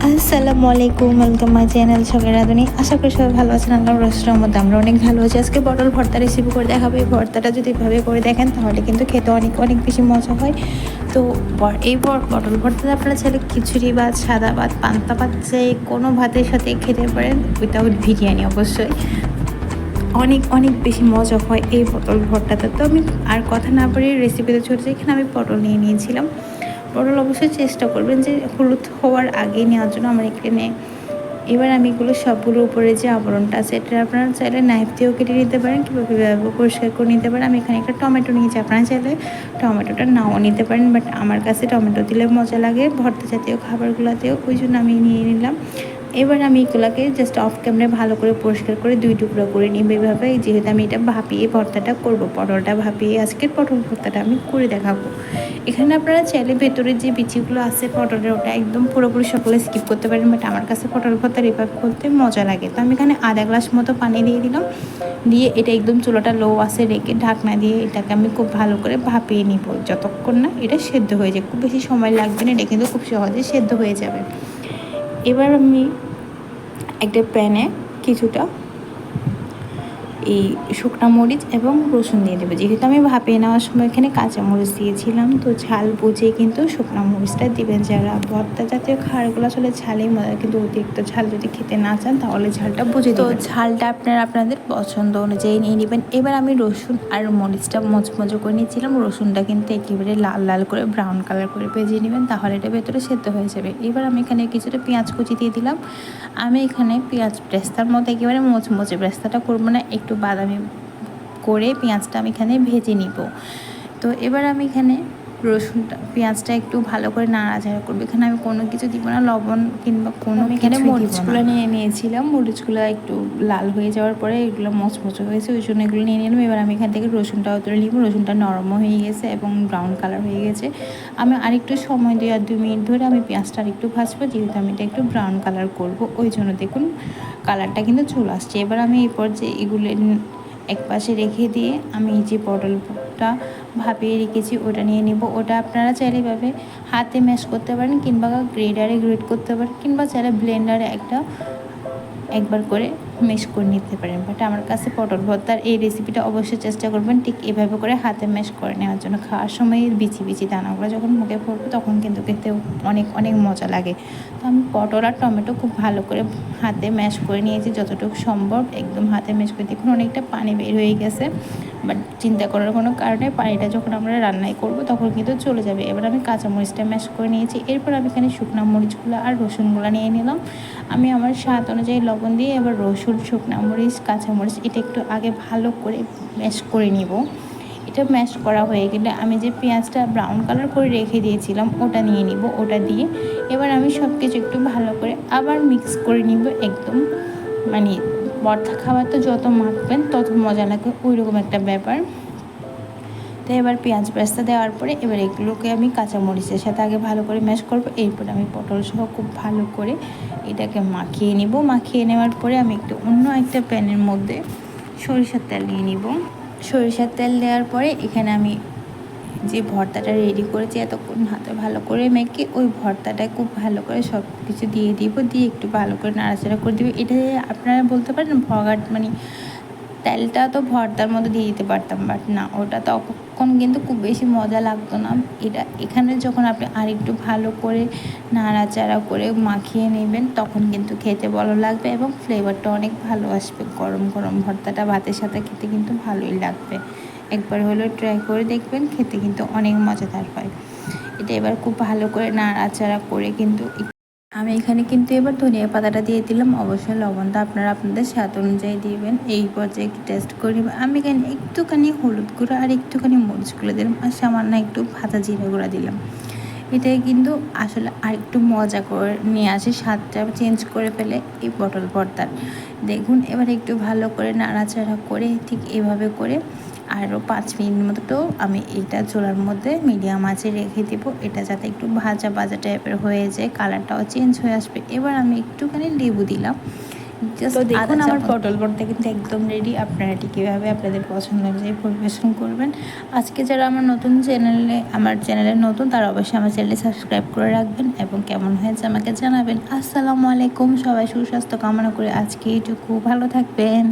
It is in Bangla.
আসসালামু আলাইকুম ওয়েলকাম মাই চ্যানেল সবাই রাধুনি। আশা করি সবাই ভালো আছেন আল্লাহ মধ্যে আমরা অনেক ভালো আছি। আজকে পটল ভর্তা রেসিপি করে দেখাবো। এই ভর্তাটা যদি এভাবে করে দেখেন, তাহলে কিন্তু খেতে অনেক অনেক বেশি মজা হয়। তো এই ব- পটল ভর্তাটা আপনারা চাইলে খিচুড়ি ভাত সাদা ভাত, পান্তা ভাত, যে কোনো ভাতের সাথে খেতে পারেন উইথাউট বিরিয়ানি অবশ্যই। অনেক অনেক বেশি মজা হয় এই পটল ভর্তাটা তো আমি আর কথা না বলে রেসিপিতে চলছে। এখানে আমি পটল নিয়ে নিয়েছিলাম। পটল অবশ্যই চেষ্টা করবেন যে হলুদ হওয়ার আগে নেওয়ার জন্য আমার এখানে এবার আমি এগুলো সবগুলোর উপরে যে আবরণটা আছে, এটা আপনারা চাইলে নাইফ দিয়েও কেটে নিতে পারেন কীভাবে পরিষ্কার করে নিতে পারেন। আমি এখানে একটা টমেটো নিয়েছি, আপনারা চাইলে টমেটোটা নাও নিতে পারেন বাট আমার কাছে টমেটো দিলে মজা লাগে। ভর্তা জাতীয় খাবারগুলোতেও, ওই জন্য আমি নিয়ে নিলাম। এবার আমি এগুলোকে জাস্ট অফ ক্যামেরায় ভালো করে পরিষ্কার করে দুই টুকরো করে নিব এভাবে। যেহেতু আমি এটা ভাপিয়ে ভর্তাটা করব পটলটা ভাপিয়ে আজকের পটল ভর্তাটা আমি করে দেখাবো। এখানে আপনারা চাইলে ভেতরে যে বিচিগুলো আছে পটলের, ওটা একদম পুরোপুরি সকলে স্কিপ করতে পারেন বাট আমার কাছে পটল ভর্তা রিভাইভ করতে মজা লাগে। তো আমি এখানে আধা গ্লাস মতো পানি দিয়ে দিলাম। দিয়ে এটা একদম চুলোটা লো আছে রেখে ঢাকনা দিয়ে এটাকে আমি খুব ভালো করে ভাপিয়ে নিব। যতক্ষণ না এটা সেদ্ধ হয়ে যায়। খুব বেশি সময় লাগবে না, এটা কিন্তু খুব সহজে সেদ্ধ হয়ে যাবে। এবার আমি একটা প্যানে কিছুটা এই শুকনো মরিচ এবং রসুন দিয়ে দেবো। যেহেতু আমি ভাপিয়ে নেওয়ার সময় এখানে কাঁচা মরিচ দিয়েছিলাম তো ঝাল বুঝে কিন্তু শুকনো মরিচটা দিবেন। যারা ভর্তা জাতীয় খাবারগুলো আসলে ঝালেই মজা কিন্তু অতিরিক্ত ঝাল যদি খেতে না চান তাহলে ঝালটা বুঝে তো ঝালটা আপনারা আপনাদের পছন্দ অনুযায়ী নিয়ে নেবেন। এবার আমি রসুন আর মরিচটা মচমচো করে নিয়েছিলাম। রসুনটা কিন্তু একেবারে লাল লাল করে ব্রাউন কালার করে ভেজে নেবেন তাহলে এটা ভেতরে সেদ্ধ হয়ে যাবে। এবার আমি এখানে কিছুটা পেঁয়াজ কুচি দিয়ে দিলাম। আমি এখানে পেঁয়াজ ব্রেস্তার মধ্যে একেবারে মচমচে ব্রেস্তাটা করব না একটু বাদামি করে পেঁয়াজটা আমি এখানে ভেজে নিব। তো এবার আমি এখানে রসুনটা পেঁয়াজটা একটু ভালো করে নাড়াচাড়া করব। এখানে আমি কোনো কিছু দিব না লবণ কিংবা কোনো এখানে। মরিচগুলো নিয়ে নিয়েছিলাম মরিচগুলো একটু লাল হয়ে যাওয়ার পরে এগুলো মচমচে হয়েছে ওই জন্য এগুলো নিয়ে নিলাম। এবার আমি এখান থেকে রসুনটাও তুলে নিব রসুনটা নরমও হয়ে গেছে এবং ব্রাউন কালার হয়ে গেছে। আমি আরেকটু সময় দিয়ে আর দু মিনিট ধরে আমি পেঁয়াজটা আরেকটু ভাজবো যেহেতু আমি এটা একটু ব্রাউন কালার করব ওই জন্য দেখুন কালারটা কিন্তু চলে আসছে। এবার আমি এরপর যে এগুলো এক পাশে রেখে দিয়ে আমি যে পটলটা ভাপিয়ে রেখেছি, ওটা নিয়ে নেব। ওটা আপনারা চাইলে এভাবে হাতে ম্যাশ করতে পারেন কিংবা গ্রেডারে গ্রেড করতে পারেন কিংবা চাইলে ব্লেন্ডারে একটা একবার করে মেশ করে নিতে পারেন। বাট আমার কাছে পটল ভর্তার এই রেসিপিটা অবশ্যই চেষ্টা করবেন। ঠিক এভাবে করে হাতে মেশ করে নেওয়ার জন্য। খাওয়ার সময় বিচি বিচি দানাগুলো যখন মুখে পড়বে তখন কিন্তু খেতে অনেক অনেক মজা লাগে। তো আমি পটল আর টমেটো খুব ভালো করে হাতে ম্যাশ করে নিয়েছি। যতটুকু সম্ভব একদম হাতে ম্যাশ করে দেখুন, অনেকটা পানি বের হয়ে গেছে। বাট চিন্তা করার কোনো কারণে পানিটা যখন আমরা রান্নায় করব, তখন কিন্তু চলে যাবে। এবার আমি কাঁচা মরিচটা ম্যাশ করে নিয়েছি। এরপর আমি এখানে শুকনো মরিচগুলো আর রসুনগুলো নিয়ে নিলাম। আমি আমার স্বাদ অনুযায়ী লবণ দিয়ে এবার রসুন, শুকনো মরিচ কাঁচা মরিচ এটা একটু আগে ভালো করে ম্যাশ করে নিব। এটা ম্যাশ করা হয়ে গেলে আমি যে পেঁয়াজটা ব্রাউন কালার করে রেখে দিয়েছিলাম, ওটা নিয়ে নিব, ওটা দিয়ে। এবার আমি সব কিছু একটু ভালো করে আবার মিক্স করে নিব একদম মানে ভর্তা খাবার তো যত মাখবেন, তত মজা লাগে। ওই রকম একটা ব্যাপার। তো এবার পেঁয়াজ পেস্তা দেওয়ার পরে এবার এগুলোকে আমি কাঁচা মরিচের সাথে আগে ভালো করে ম্যাশ করব। এরপর আমি পটল সহ খুব ভালো করে এটাকে মাখিয়ে নিব। মাখিয়ে নেওয়ার পরে আমি একটু অন্য একটা প্যানের মধ্যে সরিষার তেল নিয়ে নিব। সরিষার তেল দেওয়ার পরে এখানে আমি যে ভর্তাটা রেডি করেছি এতক্ষণ হাতে ভালো করে মেখে ওই ভর্তাটা খুব ভালো করে সব কিছু দিয়ে দিব, দিয়ে একটু ভালো করে নাড়াচাড়া করে দিব। এটা আপনারা বলতে পারেন ভগাট মানে তেলটা তো ভর্তার মধ্যে দিয়ে দিতে পারতাম বাট না, ওটা তখন কিন্তু খুব বেশি মজা লাগতো না। এটা এখানে যখন আপনি আরেকটু ভালো করে নাড়াচাড়া করে মাখিয়ে নেবেন, তখন কিন্তু খেতে ভালো লাগবে এবং ফ্লেভারটা অনেক ভালো আসবে। গরম গরম ভর্তাটা ভাতের সাথে খেতে কিন্তু ভালোই লাগবে। একবার হলেও ট্রাই করে দেখবেন, খেতে কিন্তু অনেক মজাদার হয়। এটা এবার খুব ভালো করে নাড়াচাড়া করে কিন্তু আমি এখানে কিন্তু এবার ধনিয়া পাতাটা দিয়ে দিলাম। অবশ্যই লবণটা আপনারা আপনাদের স্বাদ অনুযায়ী দিবেন। এই পর্যায়ে একটু টেস্ট করে আমি এখানে একটুখানি হলুদ গুঁড়ো আর একটুখানি মরিচ গুঁড়ো দিলাম আর সামান্য একটু ভাজা জিরে গুঁড়া দিলাম। এটাই কিন্তু আসলে আরেকটু মজা করে নিয়ে আসে, স্বাদটা চেঞ্জ করে ফেলে এই পটল ভর্তার। দেখুন, এবার একটু ভালো করে নাড়াচাড়া করে ঠিক এভাবে করে আরও পাঁচ মিনিট মতো তো আমি এইটা চোলার মধ্যে মিডিয়াম আঁচে রেখে দেবো। এটা যাতে একটু ভাজা ভাজা টাইপের হয়ে যায় কালারটাও চেঞ্জ হয়ে আসবে। এবার আমি একটুখানি লেবু দিলাম। তো দেখুন আমার পটল ভর্তা কিন্তু একদম রেডি আপনারা এটি কীভাবে আপনাদের পছন্দ অনুযায়ী পরিবেশন করবেন। আজকে যারা আমার নতুন চ্যানেলে আমার চ্যানেলে নতুন তারা অবশ্যই আমার চ্যানেলে সাবস্ক্রাইব করে রাখবেন এবং কেমন হয়েছে আমাকে জানাবেন। আসসালামু আলাইকুম। সবাই সুস্বাস্থ্য কামনা করে আজকে এইটুকু। ভালো থাকবেন।